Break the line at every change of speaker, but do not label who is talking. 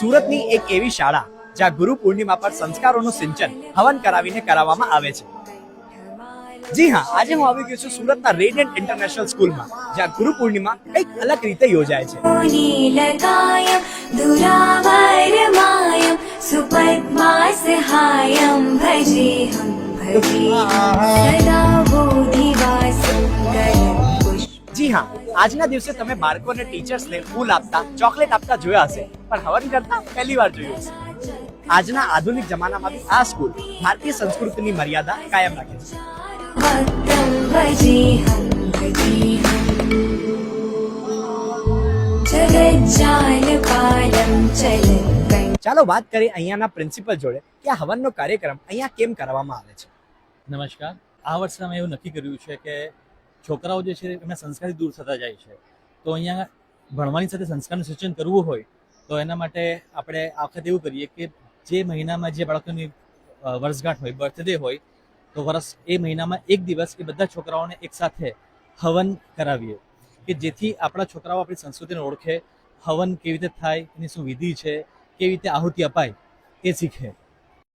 સુરતની એક એવી શાળા જ્યાં ગુરુ પૂર્ણિમા પર સંસ્કારોનું સિંચન હવન કરાવીને કરાવવામાં આવે છે. જી હા આજે હું આવી ગયો છું સુરતના રેડિયન્ટ ઇન્ટરનેશનલ સ્કૂલમાં જ્યાં ગુરુ પૂર્ણિમા કંઈક અલગ રીતે યોજાય છે.
સહાયમ ભજે હમ ભજે સદા
જી હા, આજના દિવસે તમે બાળકોને ટીચર્સને ફૂલ આપતા, ચોકલેટ આપતા જોયા હશે, પણ હવન કરતા પહેલી વાર જોયું હશે. આજના આધુનિક જમાનામાં આ સ્કૂલ ભારતીય સંસ્કૃતિની મર્યાદા કાયમ રાખે છે. ચાલો વાત કરીએ અહીંયાના પ્રિન્સિપલ જોડે કે આ હવનનો કાર્યક્રમ અહીંયા કેમ કરવામાં આવે છે.
નમસ્કાર. આ વર્ષે અમે એવું નક્કી કર્યું છે કે છોકરાઓ જે છે, એમના સંસ્કારથી દૂર થતા જાય છે. તો અહીંયા ભણવાની સાથે સંસ્કારનું સિંચન કરવું હોય, તો એના માટે આપણે આ વખતે એવું કરીએ કે જે મહિનામાં જે બાળકોની વર્ષગાંઠ હોય બર્થડે હોય, તો વર્ષ, એ મહિનામાં એક દિવસ એ બધા છોકરાઓને એકસાથે હવન કરાવીએ. કે જેથી આપણા છોકરાઓ આપણી સંસ્કૃતિને ઓળખે, હવન કેવી રીતે થાય, એની શું વિધિ છે, કેવી રીતે આહુતિ અપાય, એ શીખે.